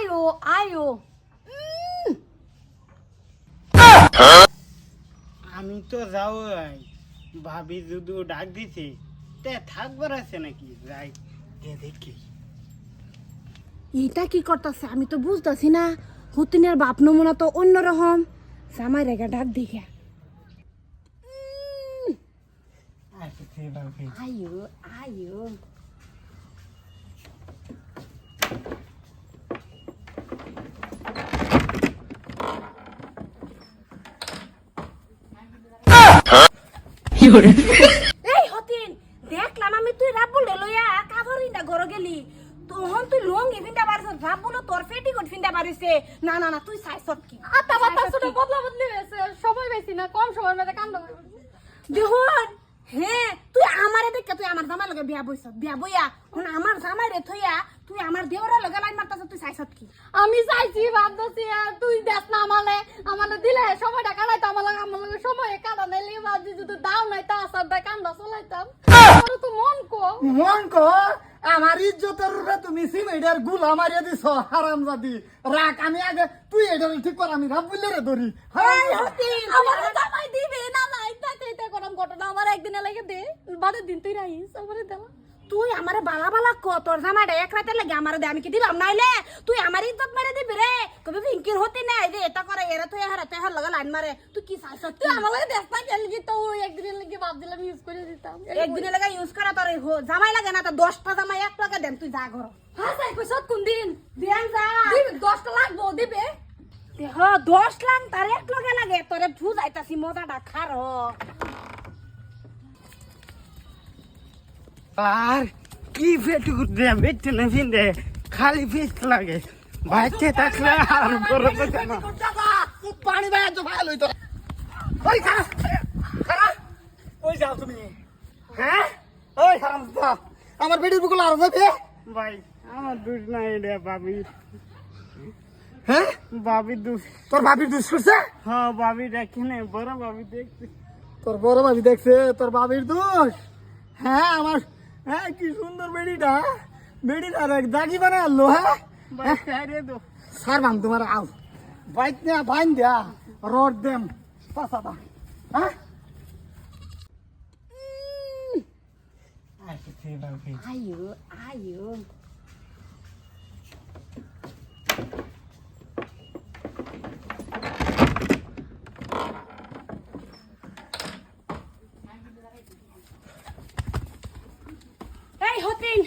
아요 아요 আমি তো যাও ভাবি দুদু ডাক দিছে। তে থাকবার আছে নাকি? যাই দেখি। এটা কি করতেছে? আমি তো বুঝতেছি না। হুতিনের বাপ নমুনা তো অন্যরকম। জামাই রেখে ডাক দিঘা আয়ো আয়ো আয়ো এই হতিন দেখলাম আমি তুই রাব বলে লইয়া কাভারি না ঘর গেলি। তখন তুই লঙ্গি ফিন্দা পারিস রাব বলে তোর পেটি কোট ফিন্দা পারিছে না না না তুই সাইসত কি? আত্মা বাত্তা ছোট বদলা বদলি হয়েছে সময় বেশি না কম সময়ের মধ্যে কাণ্ড দেখুন হ্যাঁ তুই আমারে দেখে তুই আমার জামাই লগে বিয়া বইছ বিয়া বইয়া হুন আমার জামাই রে থইয়া তুই আমার দেওরের লগে লাইন মারতাছ তুই সাইসত কি? আমি চাইছি ভাবতেছি আর তুই দেখ না আমালে আমালে দিলে সময়টা কাটাইতো আমার লাগে আমার লাগে সময় কাটা নাইলে ভাবছি যদি দাও নাই তা আসার দেয় কান্দা চলাইতাম তোর তো মন আমার ইজ্জতের রূপে তুমি সিমেডের গুল মারিয়ে দিছ হারাম জাদি রাখ আমি আগে তুই এটা ঠিক কর আমি রাব বুঝলে রে ধরি। আমার জামাই দিবে না না এটা এটা করাম ঘটনা আমার একদিন লাগে দে বাদের দিন তুই রাইস আমারে দেলা তুই আমারে বালা বালা ক তোর জামাইটা এক রাতে লাগে আমারে দে আমি কি দিলাম? নাইলে তুই আমার ইজ্জত মেরে দিবি রে। কবি ভিঙ্কির হতি না এই যে এটা করে এরা তুই হারা তুই হার লগে লাইন মারে। তুই কি সাইসত তুই আমার লাগে দেখ না কেন কি? তো একদিনের লাগে ভাব দিলাম ইউজ করে দিতাম। একদিনে লাগে ইউজ করা তোর জামাই লাগে না তো দশটা জামাই এক টাকা দেন তুই যা ঘর। হ্যাঁ সাই কইছ কোন দিন? দেন যা। দশটা লাগবো দিবে? হ দশ লাখ তার এক লগে লাগে। তোরে বুঝাইতাছি মজাটা খার হ। আর কি দে বেচতে না ফিন্দে খালি ফিস লাগে। বাইতে থাকলে আর করো তো কেন পানি ভাই তো ভাই লই তো ওই খারা খারা ওই যাও তুমি হ্যাঁ? ওই হারাম আমার বেটির বুকুল আর যাবে? ভাই আমার দুধ নাই রে ভাবি। হ্যাঁ? ভাবি দুধ। তোর ভাবির দুষ করছে হ্যাঁ ভাবি দেখি না বড় ভাবি দেখছি। তোর বড় ভাবি দেখছে তোর বাবির দোষ? হ্যাঁ আমার হ্যাঁ কি সুন্দর বেডিটা বেডিটা দেখ দাগি বানা আনলো হ্যাঁ ভাই সাইরে দো সার বাম তোমার আও বাইক না বাইন দিয়া রড দেম পাসাটা হ্যাঁ আসছে ভাবি আয়ো আয়ো এই হতিন